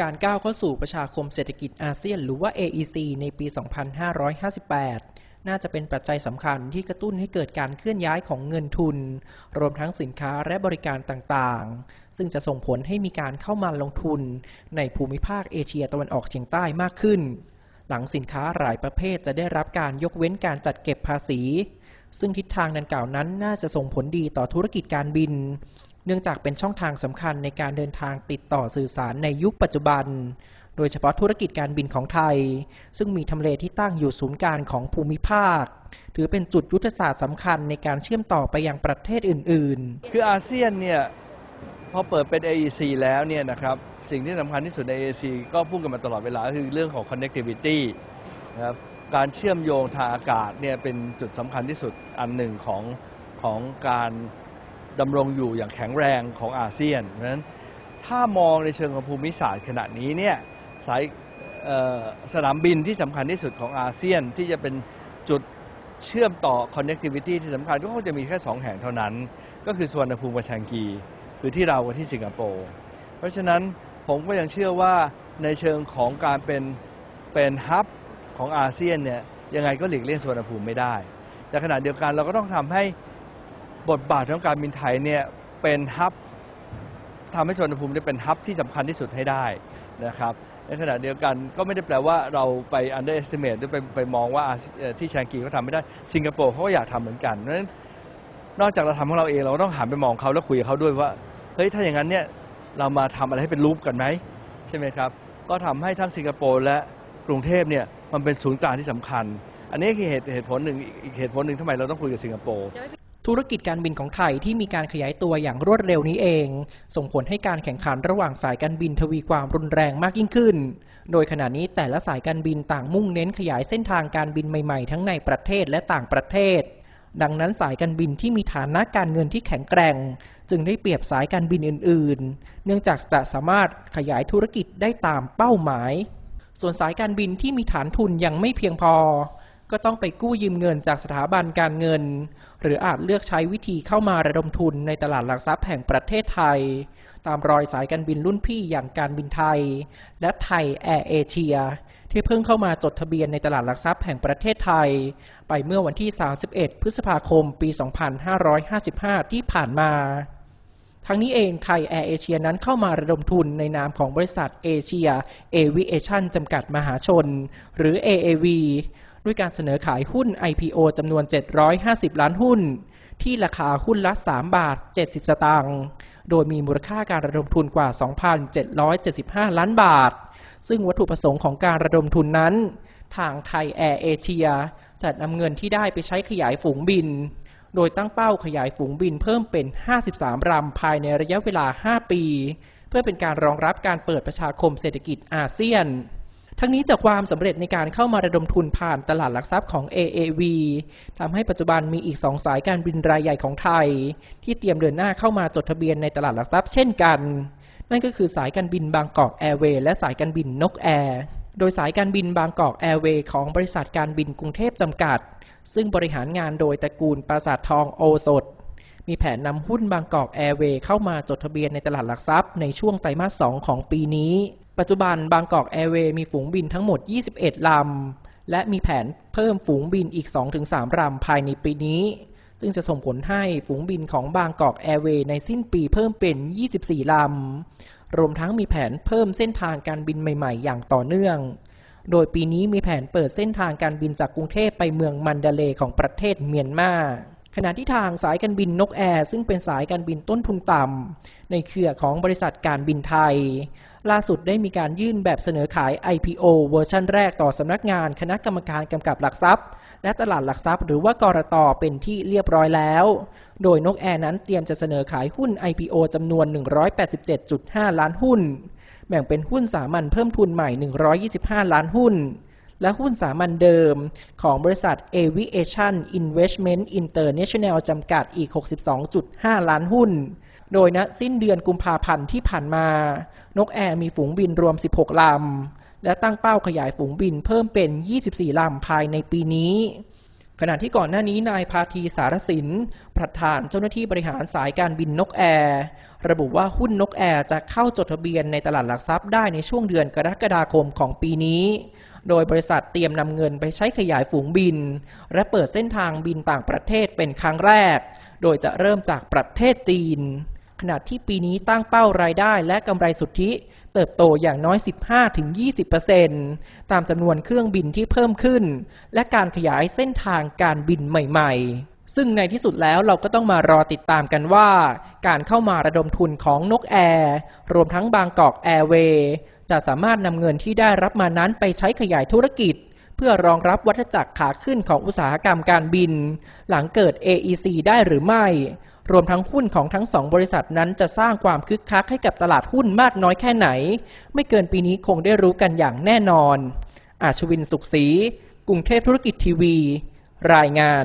การก้าวเข้าสู่ประชาคมเศรษฐกิจอาเซียน หรือว่า AEC ในปี 2558 น่าจะเป็นปัจจัยสำคัญที่กระตุ้นให้เกิดการเคลื่อนย้ายของเงินทุน รวมทั้งสินค้าและบริการต่างๆ ซึ่งจะส่งผลให้มีการเข้ามาลงทุนในภูมิภาคเอเชียตะวันออกเฉียงใต้มากขึ้น หลังสินค้าหลายประเภทจะได้รับการยกเว้นการจัดเก็บภาษีซึ่งทิศทางดังกล่าวนั้นน่าจะส่งผลดีต่อธุรกิจการบิน เนื่องจากเป็นช่องทางสำคัญในการเดินทางติดต่อสื่อสารในยุคปัจจุบัน โดยเฉพาะธุรกิจการบินของไทย ซึ่งมีทำเลที่ตั้งอยู่ศูนย์กลางของภูมิภาค ถือเป็นจุดยุทธศาสตร์สำคัญในการเชื่อมต่อไปยังประเทศอื่น ๆ คืออาเซียนเนี่ยพอเปิดเป็น AEC แล้วเนี่ยนะครับสิ่งที่สำคัญที่สุดใน AEC ก็พูดกันมาตลอดเวลาคือเรื่องของ connectivity นะครับการเชื่อมโยงทางอากาศเนี่ยเป็นจุดสำคัญที่สุดอันหนึ่งของของการ ดำรงอยู่อย่างแข็งแรงของอาเซียนเพราะฉะนั้นถ้ามองในเชิงของภูมิศาสตร์ขณะนี้เนี่ยสายสนามบินที่สำคัญที่สุดของอาเซียนที่จะเป็นจุดเชื่อมต่อ connectivity ที่สำคัญก็คงจะมีแค่ 2 แห่งเท่านั้น ก็คือสวนภูมิกับแชงกี คือที่เรากับที่สิงคโปร์เพราะฉะนั้นผมก็ยังเชื่อว่าในเชิงของการเป็นเป็นฮับของอาเซียนเนี่ยยังไงก็หลีกเลี่ยงสวนภูมิไม่ได้ แต่ขณะเดียวกันเราก็ต้องทำให้ บทบาทของการบินไทยเนี่ยเป็นฮับทำให้สวนภูมิเนี่ยเป็นฮับที่สำคัญที่สุดให้ได้นะครับในขณะเดียวกันก็ไม่ได้แปลว่าเราไป underestimate หรือไปไปมองว่าที่แชงกีเขาทำไม่ได้สิงคโปร์เขาก็อยากทำเหมือนกันเพราะฉะนั้นนอกจากเราทำของเราเองเราต้องหันไปมองเขาแล้วคุยกับเขาด้วยว่าเฮ้ยถ้าอย่างนั้นเนี่ยเรามาทำอะไรให้เป็นรูปกันไหมใช่ไหมครับ ก็ทำให้ทั้งสิงคโปร์และกรุงเทพเนี่ยมันเป็นศูนย์กลางที่สำคัญ อันนี้คือเหตุเหตุผลหนึ่งอีกเหตุผลหนึ่งทำไมเราต้องคุยกับสิงคโปร์ ธุรกิจการบินของไทยที่มีการขยายตัวอย่างรวดเร็วนี้เอง ส่งผลให้การแข่งขันระหว่างสายการบินทวีความรุนแรงมากยิ่งขึ้น โดยขณะนี้แต่ละสายการบินต่างมุ่งเน้นขยายเส้นทางการบินใหม่ๆ ทั้งในประเทศและต่างประเทศ ดังนั้นสายการบินที่มีฐานะการเงินที่แข็งแกร่ง จึงได้เปรียบสายการบินอื่น ๆ เนื่องจากจะสามารถขยายธุรกิจได้ตามเป้าหมาย ส่วนสายการบินที่มีฐานทุนยังไม่เพียงพอ ก็ต้องไปกู้ยืมเงินจากสถาบันการเงิน หรืออาจเลือกใช้วิธีเข้ามาระดมทุนในตลาดหลักทรัพย์แห่งประเทศไทย ตามรอยสายการบินรุ่นพี่อย่างการบินไทย และไทยแอร์เอเชียที่เพิ่งเข้ามาจดทะเบียนในตลาดหลักทรัพย์แห่งประเทศไทย ไปเมื่อวันที่ 31 พฤษภาคม ปี 2555 ที่ผ่านมา ทั้งนี้เองไทยแอร์เอเชียนั้นเข้ามาระดมทุนในนามของบริษัทเอเชียเอวิเอชั่นจำกัดมหาชน หรือ AAV ด้วยการเสนอขายหุ้น IPO จำนวน 750 ล้านหุ้น ที่ราคาหุ้นละ 3 บาท 70 สตางค์ โดยมีมูลค่าการระดมทุนกว่า 2,775 ล้านบาท ซึ่งวัตถุประสงค์ของการระดมทุนนั้น ทางไทยแอร์เอเชียจะนำเงินที่ได้ไปใช้ขยายฝูงบิน โดยตั้งเป้าขยายฝูงบินเพิ่มเป็น 53ลำภายในระยะเวลา 5 ปี เพื่อเป็นการรองรับการเปิดประชาคมเศรษฐกิจอาเซียน ทั้งนี้จากความสำเร็จในการเข้ามาระดมทุนผ่านตลาดหลักทรัพย์ของ AAV ทำให้ปัจจุบันมีอีก 2 สายการบินรายใหญ่ของไทย ที่เตรียมเดินหน้าเข้ามาจดทะเบียนในตลาดหลักทรัพย์เช่นกัน นั่นก็คือสายการบินบางกอกแอร์เวย์และสายการบินนกแอร์โดยสายการบินบางกอกแอร์เวย์ของบริษัทการบินกรุงเทพจำกัด ซึ่งบริหารงานโดยตระกูลปราสาททองโอสถมีแผนนำหุ้นบางกอกแอร์เวย์เข้ามาจดทะเบียนในตลาดหลักทรัพย์ในช่วงไตรมาส 2 ของปีนี้ ปัจจุบันบางกอกแอร์เวย์มีฝูงบินทั้งหมด 21 ลำ และมีแผนเพิ่มฝูงบินอีก 2-3ลำภายในปีนี้ ซึ่งจะส่งผลให้ฝูงบินของบางกอกแอร์เวย์ในสิ้นปีเพิ่มเป็น 24 ลำ รวมทั้งมีแผนเพิ่มเส้นทางการบินใหม่ๆ อย่างต่อเนื่อง โดยปีนี้มีแผนเปิดเส้นทางการบินจากกรุงเทพไปเมืองมันดาเลของประเทศเมียนมาขณะที่ทางสายการบินนกแอร์ซึ่งเป็นสายการบินต้นทุนต่ำในเครือของบริษัทการบินไทย ล่าสุดได้มีการยื่นแบบเสนอขาย IPO เวอร์ชันแรกต่อสำนักงานคณะกรรมการกำกับหลักทรัพย์ และตลาดหลักทรัพย์หรือว่ากรตเป็นที่เรียบร้อยแล้ว โดยนกแอร์นั้นเตรียมจะเสนอขายหุ้น IPO จำนวน 187.5 ล้านหุ้น แบ่งเป็นหุ้นสามัญเพิ่มทุนใหม่ 125 ล้านหุ้น และหุ้นสามัญเดิมของบริษัท Aviation Investment International จำกัดอีก 62.5 ล้านหุ้น โดยณสิ้นเดือนกุมภาพันธ์ที่ผ่านมา นกแอร์มีฝูงบินรวม 16 ลำ และตั้งเป้าขยายฝูงบินเพิ่มเป็น 24 ลำภายในปีนี้ ขณะที่ก่อนหน้านี้นายพาทีสารสิน ประธานเจ้าหน้าที่บริหารสายการบินนกแอร์ระบุว่าหุ้นนกแอร์จะเข้าจดทะเบียนในตลาดหลักทรัพย์ได้ในช่วงเดือนกรกฎาคมของปีนี้โดยบริษัทเตรียมนำเงินไปใช้ขยายฝูงบิน และเปิดเส้นทางบินต่างประเทศเป็นครั้งแรก โดยจะเริ่มจากประเทศจีน ขณะที่ปีนี้ตั้งเป้ารายได้และกำไรสุทธิ เติบโตอย่างน้อย 15-20%ตามจำนวนเครื่องบินที่เพิ่มขึ้น และการขยายเส้นทางการบินใหม่ๆซึ่งในที่สุดแล้วเราก็ต้องมารอติดตามกันว่า การเข้ามาระดมทุนของนกแอร์รวมทั้งบางกอกแอร์เวย์จะสามารถนำเงินที่ได้รับมานั้นไปใช้ขยายธุรกิจ เพื่อรองรับวัฏจักรขาขึ้นของอุตสาหกรรมการบิน หลังเกิด AEC ได้หรือไม่ รวมทั้งหุ้นของทั้งสองบริษัทนั้นจะสร้างความคึกคักให้กับตลาดหุ้นมากน้อยแค่ไหน ไม่เกินปีนี้คงได้รู้กันอย่างแน่นอน อาชวินสุขศรีกรุงเทพธุรกิจทีวี รายงาน